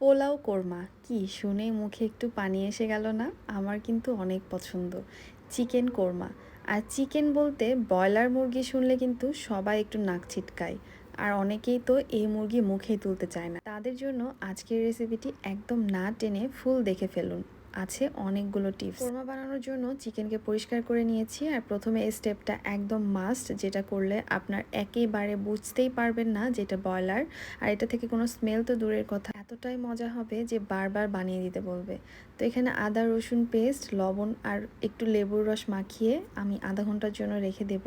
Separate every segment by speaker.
Speaker 1: পোলাও কোরমা। কি শুনে মুখে একটু পানি এসে গেল না? আমার কিন্তু অনেক পছন্দ। চিকেন কোরমা। আর চিকেন বলতে ব্রয়লার মুরগি শুনলে কিন্তু সবাই একটু নাক ছিটকায়। আর অনেকেই তো এই মুরগি মুখে তুলতে চায় না। তাদের জন্য আজকের রেসিপিটি একদম না টেনে ফুল দেখে ফেলুন। আছে অনেকগুলো টিপস। কোরমা বানানোর জন্য চিকেনকে পরিষ্কার করে নিয়েছি আর প্রথমে এই স্টেপটা একদম মাস্ট যেটা করলে আপনার একেবারে বুঝতেই পারবেন না যেটা ব্রয়লার। আর এটা থেকে কোনো স্মেল তো দূরের কথা। এতটাই মজা হবে যে বারবার বানিয়ে দিতে বলবে। তো এখানে আদা, রসুন পেস্ট লবণ আর একটু লেবুর রস মাখিয়ে আমি আধা ঘণ্টার জন্য রেখে দেব।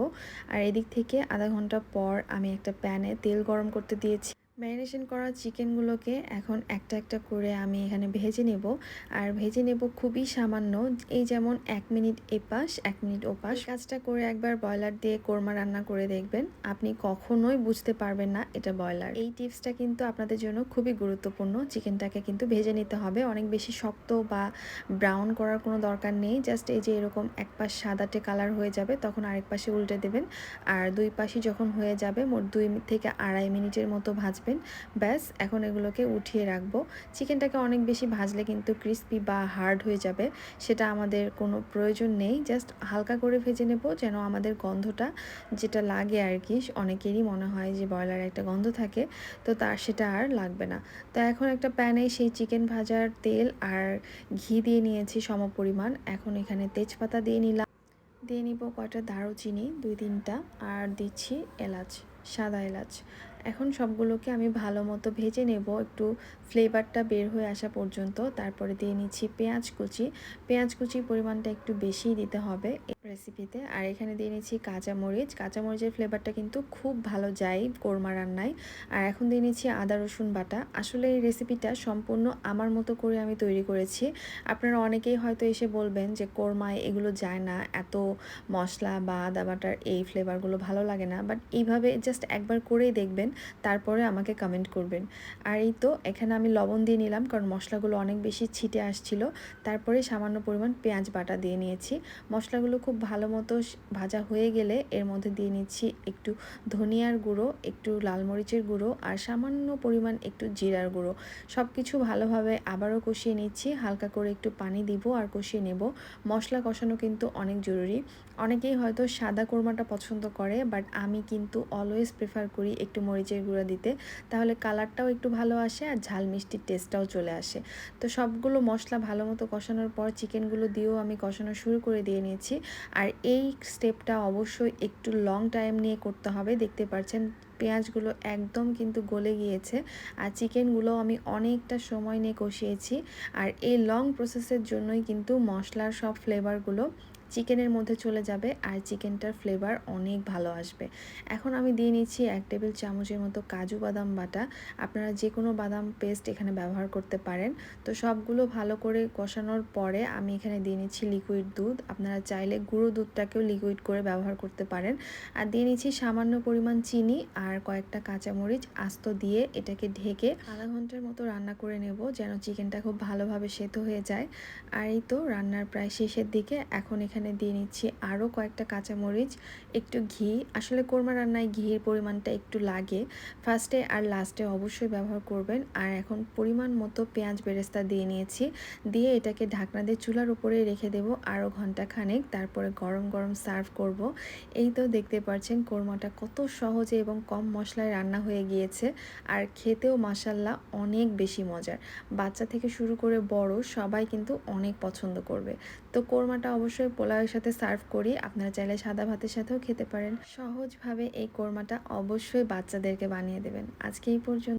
Speaker 1: আর এদিক থেকে আধা ঘণ্টা পর আমি একটা প্যানে তেল গরম করতে দিয়েছি। ম্যারিনেশন করা চিকেনগুলোকে এখন একটা একটা করে আমি এখানে ভেজে নেব। আর ভেজে নেব খুবই সামান্য, এই যেমন এক মিনিট এপাশ, এক মিনিট ওপাশ। কাজটা করে একবার ব্রয়লার দিয়ে কোরমা রান্না করে দেখবেন। আপনি কখনোই বুঝতে পারবেন না এটা ব্রয়লার। এই টিপসটা কিন্তু আপনাদের জন্য খুবই গুরুত্বপূর্ণ। চিকেনটাকে কিন্তু ভেজে নিতে হবে। অনেক বেশি শক্ত বা ব্রাউন করার কোনো দরকার নেই। জাস্ট এই যে এরকম এক পাশ সাদাটে কালার হয়ে যাবে, তখন আরেক পাশে উল্টে দেবেন। আর দুই পাশে যখন হয়ে যাবে, মোট দুই থেকে আড়াই মিনিটের মতো ভাজবেন ব্যাস, এখন এগুলোকে উঠিয়ে রাখব। চিকেনটাকে অনেক বেশি ভাজলে কিন্তু ক্রিস্পি বা হার্ড হয়ে যাবে, সেটা আমাদের কোনো প্রয়োজন নেই। জাস্ট হালকা করে ভেজে নেব যেন আমাদের গন্ধটা যেটা লাগে আর কি অনেকেরই মনে হয় যে ব্রয়লার একটা গন্ধ থাকে, তো তার সেটা আর লাগবে না। তো এখন একটা প্যানে সেই চিকেন ভাজার তেল আর ঘি দিয়ে নিয়েছি সম পরিমাণ এখন এখানে তেজপাতা দিয়ে নিলাম। দিয়ে নিব কয়টা দারুচিনি, দুই তিনটা। আর দিচ্ছি এলাচ, সাদা এলাচ। এখন সবগুলোকে আমি ভালো মতো ভেজে নেব। একটু ফ্লেভারটা বের হয়ে আসা পর্যন্ত। তারপরে দিয়ে নিচ্ছি পেঁয়াজ কুচি। পেঁয়াজ কুচির পরিমাণটা একটু বেশিই দিতে হবে রেসিপিতে আর এখানে দিয়ে নিচ্ছি কাঁচামরিচ কাঁচামরিচের ফ্লেভারটা কিন্তু খুব ভালো যায় কোরমা রান্নায়। আর এখন দিয়ে নিচ্ছি আদা, রসুন বাটা। আসলে এই রেসিপিটা সম্পূর্ণ আমার মতো করে আমি তৈরি করেছি। আপনারা অনেকেই হয়তো এসে বলবেন যে কোরমায় এগুলো যায় না, এত মশলা বা আদা বাটার এই ফ্লেভারগুলো ভালো লাগে না। বাট এইভাবে জাস্ট একবার করেই দেখবেন। তারপরে আমাকে কমেন্ট করবেন। আর এই তো, এখানে আমি লবণ দিয়ে নিলাম কারণ মশলাগুলো অনেক বেশি ছিটে আসছিল। তারপরে সামান্য পরিমাণ পেঁয়াজ বাটা দিয়ে নিয়েছি। মশলাগুলো খুব ভালো মতো ভাজা হয়ে গেলে এর মধ্যে দিয়ে নিচ্ছি একটু ধনিয়ার গুঁড়ো, একটু লাল মরিচের গুঁড়ো আর সামান্য পরিমাণ একটু জিরার গুঁড়ো। সব কিছু ভালোভাবে আবারও কষিয়ে নিচ্ছি, হালকা করে একটু পানি দিব আর কষিয়ে নেব। মশলা কষানো কিন্তু অনেক জরুরি। অনেকেই হয়তো সাদা কোরমাটা পছন্দ করে, বাট আমি কিন্তু অলওয়েজ প্রেফার করি একটু মরিচের গুঁড়া দিতে, তাহলে কালারটাও একটু ভালো আসে আর ঝাল মিষ্টির টেস্টটাও চলে আসে। তো সবগুলো মশলা ভালো মতো কষানোর পর চিকেনগুলো দিয়েও আমি কষানো শুরু করে দিয়ে নিয়েছি। আর এই স্টেপটা অবশ্যই একটু লং টাইম নিয়ে করতে হবে। দেখতে পাচ্ছেন পেঁয়াজগুলো একদম কিন্তু গলে গিয়েছে আর চিকেনগুলো আমি অনেকটা সময় নিয়ে কষিয়েছি। আর এই লং প্রসেসের জন্যই কিন্তু মশলার সব ফ্লেভারগুলো চিকেনের মধ্যে চলে যাবে আর চিকেনটার ফ্লেভার অনেক ভালো আসবে। এখন আমি দিয়ে নিচ্ছি এক টেবিল চামচের মতো কাজু বাদাম বাটা। আপনারা যে কোনো বাদাম পেস্ট এখানে ব্যবহার করতে পারেন। তো সবগুলো ভালো করে কষানোর পরে আমি এখানে দিয়ে নিচ্ছি লিকুইড দুধ। আপনারা চাইলে গুঁড়ো দুধটাকেও লিকুইড করে ব্যবহার করতে পারেন। আর দিয়ে নিচ্ছি সামান্য পরিমাণ চিনি আর কয়েকটা কাঁচামরিচ আস্ত দিয়ে এটাকে ঢেকে আধা ঘণ্টার মতো রান্না করে নেব যেন চিকেনটা খুব ভালোভাবে সেদ্ধ হয়ে যায়। আর এই তো রান্নার প্রায় শেষের দিকে। এখন এখানে এখানে দিয়ে নিচ্ছি আরও কয়েকটা কাঁচামরিচ, একটু ঘি। আসলে কোরমা রান্নায় ঘির পরিমাণটা একটু লাগে। ফার্স্টে আর লাস্টে অবশ্যই ব্যবহার করবেন। আর এখন পরিমাণ মতো পেঁয়াজ বেরেস্তা দিয়ে নিয়েছি। দিয়ে এটাকে ঢাকনা দিয়ে চুলার উপরে রেখে দেব আরও ঘণ্টা খানেক তারপরে গরম গরম সার্ভ করব। এই তো দেখতে পাচ্ছেন কোরমাটা কত সহজে এবং কম মশলায় রান্না হয়ে গিয়েছে। আর খেতেও মাসাল্লাহ অনেক বেশি মজার। বাচ্চা থেকে শুরু করে বড় সবাই কিন্তু অনেক পছন্দ করবে। তো কোরমাটা অবশ্যই পোলাওয়ের সাথে সার্ভ করি। আপনারা চাইলে সাদা ভাতের সাথেও খেতে পারেন। সহজভাবে এই কোরমাটা অবশ্যই বাচ্চাদেরকে বানিয়ে দেবেন। আজকে এই পর্যন্ত।